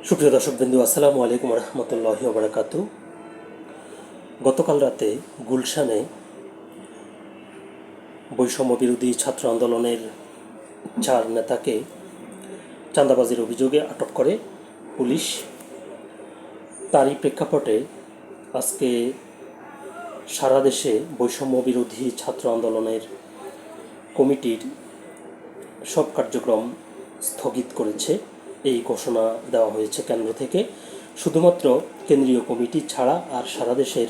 সুপ্রিয় দর্শক বিন্দু, আসসালামু আলাইকুম রহমতুল্লাহি ওবরাকাত গতকাল রাতে গুলশানে বৈষম্য বিরোধী ছাত্র আন্দোলনের চার নেতাকে চাঁদাবাজির অভিযোগে আটক করে পুলিশ। তারই প্রেক্ষাপটে আজকে সারা দেশে বৈষম্য বিরোধী ছাত্র আন্দোলনের কমিটির সব কার্যক্রম স্থগিত করেছে। এই ঘোষণা দেওয়া হয়েছে কেন্দ্র থেকে। শুধুমাত্র কেন্দ্রীয় কমিটি ছাড়া আর সারা দেশের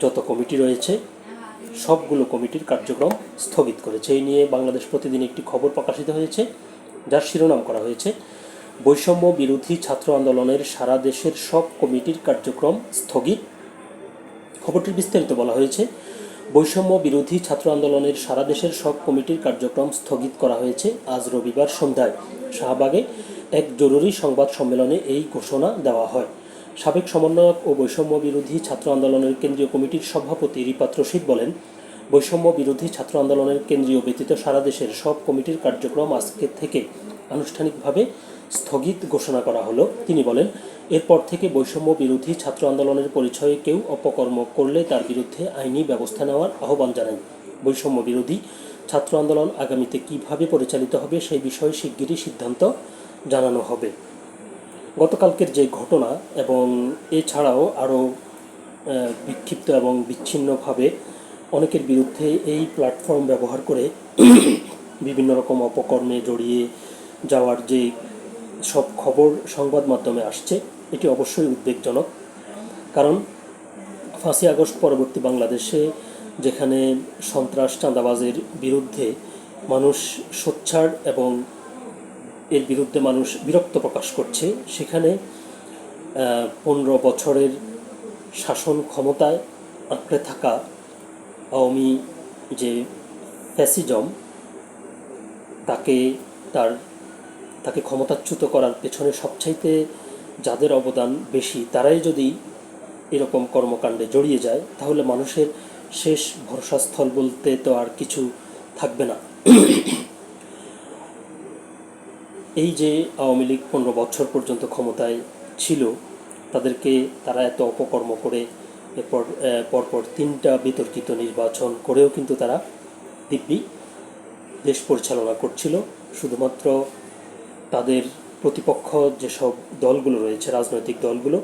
যত কমিটি রয়েছে, সবগুলো কমিটির কার্যক্রম স্থগিত করেছে। এই নিয়ে বাংলাদেশ প্রতিদিন একটি খবর প্রকাশিত হয়েছে, যার শিরোনাম করা হয়েছে, বৈষম্য বিরোধী ছাত্র আন্দোলনের সারা দেশের সব কমিটির কার্যক্রম স্থগিত। খবরটির বিস্তারিত বলা হয়েছে বৈষম্য বিরোধী ছাত্র আন্দোলনের সারা দেশের সব কমিটির কার্যক্রম স্থগিত করা হয়েছে আজ রবিবার সন্ধ্যায়। শাহবাগে এক জরুরি সংবাদ সম্মেলনে এই ঘোষণা দেওয়া হয়। সাবেক সমন্বয়ক ও বৈষম্য বিরোধী ছাত্র আন্দোলনের কেন্দ্রীয় কমিটির সভাপতি রিপাত রশিদ বলেন, বৈষম্য বিরোধী ছাত্র আন্দোলনের কেন্দ্রীয় ব্যতীত সারা দেশের সব কমিটির কার্যক্রম আজকে থেকে আনুষ্ঠানিকভাবে স্থগিত ঘোষণা করা হলো। তিনি বলেন, এরপর থেকে বৈষম্য বিরোধী ছাত্র আন্দোলনের পরিচয়ে কেউ অপকর্ম করলে তার বিরুদ্ধে আইনি ব্যবস্থা নেওয়ার আহ্বান জানান বৈষম্য বিরোধী ছাত্র আন্দোলন আগামীতে কীভাবে পরিচালিত হবে সেই বিষয়ে শিগগিরই সিদ্ধান্ত জানানো হবে। গতকালকের যে ঘটনা এবং এছাড়াও আরও বিক্ষিপ্ত এবং বিচ্ছিন্নভাবে অনেকের বিরুদ্ধে এই প্ল্যাটফর্ম ব্যবহার করে বিভিন্ন রকম অপকর্মে জড়িয়ে যাওয়ার যে সব খবর সংবাদ মাধ্যমে আসছে, এটি অবশ্যই উদ্বেগজনক। কারণ ফাঁসি আগস্ট পরবর্তী বাংলাদেশে যেখানে সন্ত্রাস চাঁদাবাজের বিরুদ্ধে মানুষ সোচ্চার এবং এর বিরুদ্ধে মানুষ বিরক্ত প্রকাশ করছে, সেখানে পনেরো বছরের শাসন ক্ষমতায় আঁকড়ে থাকা আওয়ামী যে ফ্যাসিজম, তাকে তার তাকে ক্ষমতাচ্যুত করার পেছনে সবচাইতে যাদের অবদান বেশি, তারাই যদি এরকম কর্মকাণ্ডে জড়িয়ে যায়, তাহলে মানুষের শেষ ভরসাস্থল বলতে তো আর কিছু থাকবে না। এই যে আওয়ামী লীগ পনেরো বছর পর্যন্ত ক্ষমতায় ছিল, তাদেরকে তারা এত অপকর্ম করে এরপর পরপর তিনটা বিতর্কিত নির্বাচন করেও কিন্তু তারা দিব্যি দেশ পরিচালনা করছিল। শুধুমাত্র তাদের প্রতিপক্ষ যেসব দলগুলো রয়েছে, রাজনৈতিক দলগুলো,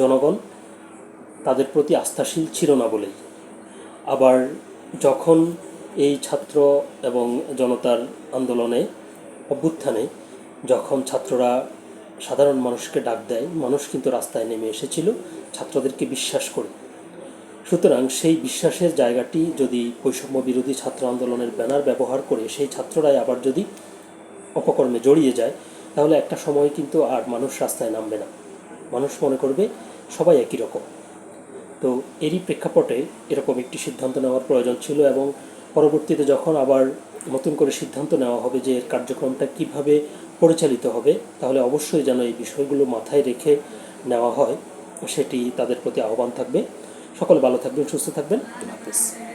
জনগণ, তাদের প্রতি আস্থাশীল ছিল না বলেই। আবার যখন এই ছাত্র এবং জনতার আন্দোলনে অভ্যুত্থানে যখন ছাত্ররা সাধারণ মানুষকে ডাক দেয়, মানুষ কিন্তু রাস্তায় নেমে এসেছিল ছাত্রদেরকে বিশ্বাস করে। সুতরাং সেই বিশ্বাসের জায়গাটি যদি বৈষম্য বিরোধী ছাত্র আন্দোলনের ব্যানার ব্যবহার করে, সেই ছাত্ররাই আবার যদি অপকর্মে জড়িয়ে যায়, তাহলে একটা সময় কিন্তু আর মানুষ রাস্তায় নামবে না। মানুষ মনে করবে সবাই একই রকম। তো এরই প্রেক্ষাপটে এরকম একটি সিদ্ধান্ত নেওয়ার প্রয়োজন ছিল এবং পরবর্তীতে যখন আবার নতুন করে সিদ্ধান্ত নেওয়া হবে যে এর কার্যক্রমটা কীভাবে পরিচালিত হবে, তাহলে অবশ্যই যেন এই বিষয়গুলো মাথায় রেখে নেওয়া হয়। সেটি তাদের প্রতি আহ্বান থাকবে। সকলে ভালো থাকবেন, সুস্থ থাকবেন। হাফেজ।